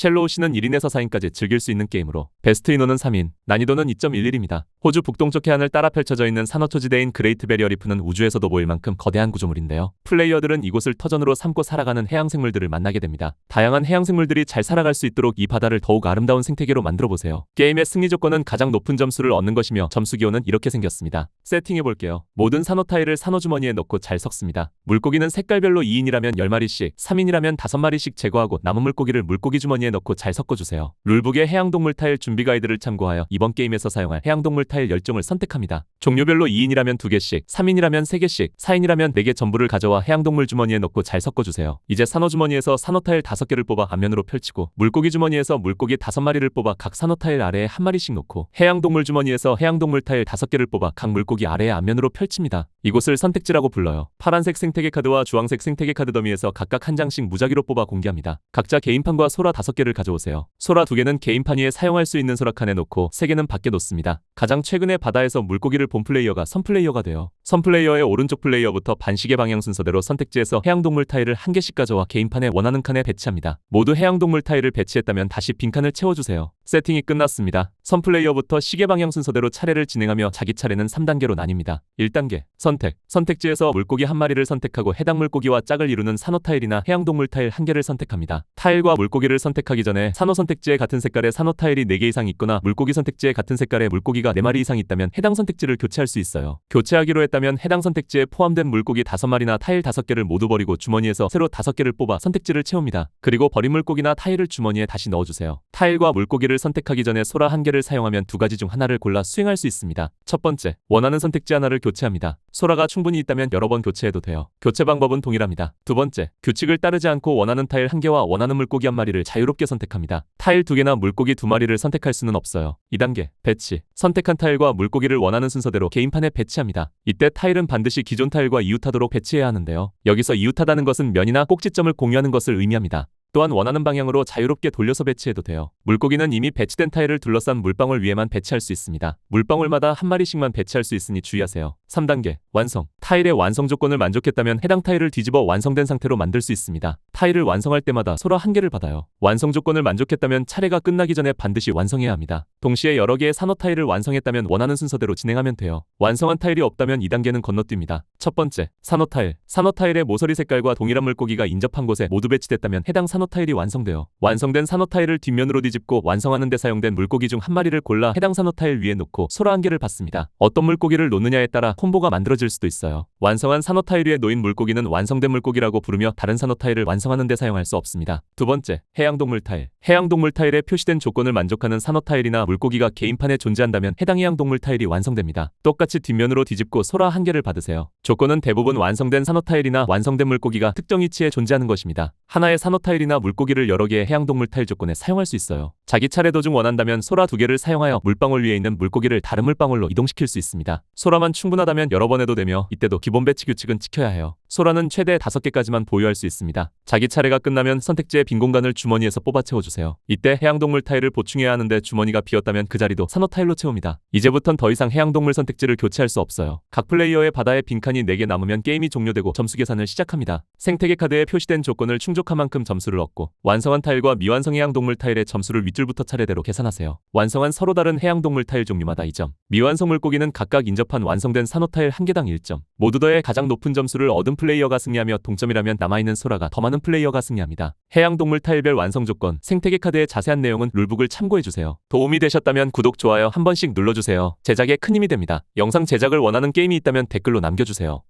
쉘로우 씨는 1인에서 4인까지 즐길 수 있는 게임으로 베스트 인원은 3인, 난이도는 2.11입니다. 호주 북동쪽 해안을 따라 펼쳐져 있는 산호초지대인 그레이트 베리어 리프는 우주에서도 보일 만큼 거대한 구조물인데요. 플레이어들은 이곳을 터전으로 삼고 살아가는 해양생물들을 만나게 됩니다. 다양한 해양생물들이 잘 살아갈 수 있도록 이 바다를 더욱 아름다운 생태계로 만들어 보세요. 게임의 승리 조건은 가장 높은 점수를 얻는 것이며 점수 기호는 이렇게 생겼습니다. 세팅해 볼게요. 모든 산호 타일을 산호 주머니에 넣고 잘 섞습니다. 물고기는 색깔별로 2인이라면 10마리씩, 3인이라면 5마리씩 제거하고 남은 물고기를 물고기 주머니에 넣고 잘 섞어주세요. 룰북의 해양동물 타일 준비 가이드를 참고하여 이번 게임에서 사용할 해양동물 타일 10종을 선택합니다. 종류별로 2인이라면 2개씩, 3인이라면 3개씩, 4인이라면 4개 전부를 가져와 해양동물 주머니에 넣고 잘 섞어주세요. 이제 산호 주머니에서 산호 타일 5개를 뽑아 앞면으로 펼치고 물고기 주머니에서 물고기 5마리를 뽑아 각 산호 타일 아래에 한 마리씩 놓고 해양동물 주머니에서 해양동물 타일 5개를 뽑아 각 물고기 아래에 앞면으로 펼칩니다. 이곳을 선택지라고 불러요. 파란색 생태계 카드와 주황색 생태계 카드 더미에서 각각 한 장씩 무작위로 뽑아 공개합니다. 각자 개인판과 소라 5개를 가져오세요. 소라 2개는 개인판 위에 사용할 수 있는 소라 칸에 놓고 3개는 밖에 놓습니다. 가장 최근에 바다에서 물고기를 본 플레이어가 선 플레이어가 돼요. 선 플레이어의 오른쪽 플레이어부터 반시계 방향 순서대로 선택지에서 해양동물 타일을 한 개씩 가져와 개인판에 원하는 칸에 배치합니다. 모두 해양동물 타일을 배치했다면 다시 빈칸을 채워주세요. 세팅이 끝났습니다. 선 플레이어부터 시계 방향 순서대로 차례를 진행하며 자기 차례는 3단계로 나뉩니다. 1단계 선택 선택지에서 물고기 한 마리를 선택하고 해당 물고기와 짝을 이루는 산호 타일이나 해양동물 타일 한 개를 선택합니다. 타일과 물고기를 선택하기 전에 산호 선택지에 같은 색깔의 산호 타일이 4개 이상 있거나 물고기 선택지에 같은 색깔의 물고기가 4마리 이상 있다면 해당 선택지를 교체할 수 있어요. 교체하기로 했다면 해당 선택지에 포함된 물고기 5마리나 타일 5개를 모두 버리고 주머니에서 새로 5개를 뽑아 선택지를 채웁니다. 그리고 버린 물고기나 타일을 주머니에 다시 넣어주세요. 타일과 물고기를 선택하기 전에 소라 한 개를 사용하면 두 가지 중 하나를 골라 수행할 수 있습니다. 첫 번째, 원하는 선택지 하나를 교체합니다. 소라가 충분히 있다면 여러 번 교체해도 돼요. 교체 방법은 동일합니다. 두 번째, 규칙을 따르지 않고 원하는 타일 한 개와 원하는 물고기 한 마리를 자유롭게 선택합니다. 타일 두 개나 물고기 두 마리를 선택할 수는 없어요. 2단계, 배치. 선택한 타일과 물고기를 원하는 순서대로 개인판에 배치합니다. 이때 타일은 반드시 기존 타일과 이웃하도록 배치해야 하는데요. 여기서 이웃하다는 것은 면이나 꼭지점을 공유하는 것을 의미합니다. 또한 원하는 방향으로 자유롭게 돌려서 배치해도 돼요. 물고기는 이미 배치된 타일을 둘러싼 물방울 위에만 배치할 수 있습니다. 물방울마다 한 마리씩만 배치할 수 있으니 주의하세요. 3단계 완성. 타일의 완성 조건을 만족했다면 해당 타일을 뒤집어 완성된 상태로 만들 수 있습니다. 타일을 완성할 때마다 소라 한 개를 받아요. 완성 조건을 만족했다면 차례가 끝나기 전에 반드시 완성해야 합니다. 동시에 여러 개의 산호 타일을 완성했다면 원하는 순서대로 진행하면 돼요. 완성한 타일이 없다면 2단계는 건너뜁니다. 첫 번째, 산호 타일. 산호 타일의 모서리 색깔과 동일한 물고기가 인접한 곳에 모두 배치됐다면 해당 산호 타일이 완성돼요. 완성된 산호 타일을 뒷면으로 뒤집고 완성하는 데 사용된 물고기 중 한 마리를 골라 해당 산호 타일 위에 놓고 소라 한 개를 받습니다. 어떤 물고기를 놓느냐에 따라 콤보가 만들어질 수도 있어요. 완성한 산호 타일 위에 놓인 물고기는 완성된 물고기라고 부르며 다른 산호 타일을 완성하는 데 사용할 수 없습니다. 두 번째, 해양동물 타일. 해양동물 타일에 표시된 조건을 만족하는 산호 타일이나 물고기가 개인판에 존재한다면 해당 해양동물 타일이 완성됩니다. 똑같이 뒷면으로 뒤집고 소라 한 개를 받으세요. 조건은 대부분 완성된 산호 타일이나 완성된 물고기가 특정 위치에 존재하는 것입니다. 하나의 산호 타일이나 물고기를 여러 개의 해양동물 타일 조건에 사용할 수 있어요. 자기 차례 도중 원한다면 소라 두 개를 사용하여 물방울 위에 있는 물고기를 다른 물방울로 이동시킬 수 있습니다. 소라만 충분하다면 여러 번 해도 되며 이때도 기본 배치 규칙은 지켜야 해요. 소라는 최대 5개까지만 보유할 수 있습니다. 자기 차례가 끝나면 선택지의 빈 공간을 주머니에서 뽑아 채워주세요. 이때 해양동물 타일을 보충해야 하는데 주머니가 비었다면 그 자리도 산호 타일로 채웁니다. 이제부턴 더 이상 해양동물 선택지를 교체할 수 없어요. 각 플레이어의 바다에 빈칸이 4개 남으면 게임이 종료되고 점수 계산을 시작합니다. 생태계 카드에 표시된 조건을 충족한 만큼 점수를 얻고 완성한 타일과 미완성 해양동물 타일의 점수를 윗줄부터 차례대로 계산하세요. 완성한 서로 다른 해양동물 타일 종류마다 2점, 미완성 물고기는 각각 인접한 완성된 산호 타일 1개당 1점, 모두 더해 가장 높은 점수를 얻은 플레이어가 승리하며 동점이라면 남아있는 소라가 더 많은 플레이어가 승리합니다. 해양동물 타일별 완성 조건, 생태계 카드의 자세한 내용은 룰북을 참고해주세요. 도움이 되셨다면 구독, 좋아요 한 번씩 눌러주세요. 제작에 큰 힘이 됩니다. 영상 제작을 원하는 게임이 있다면 댓글로 남겨주세요.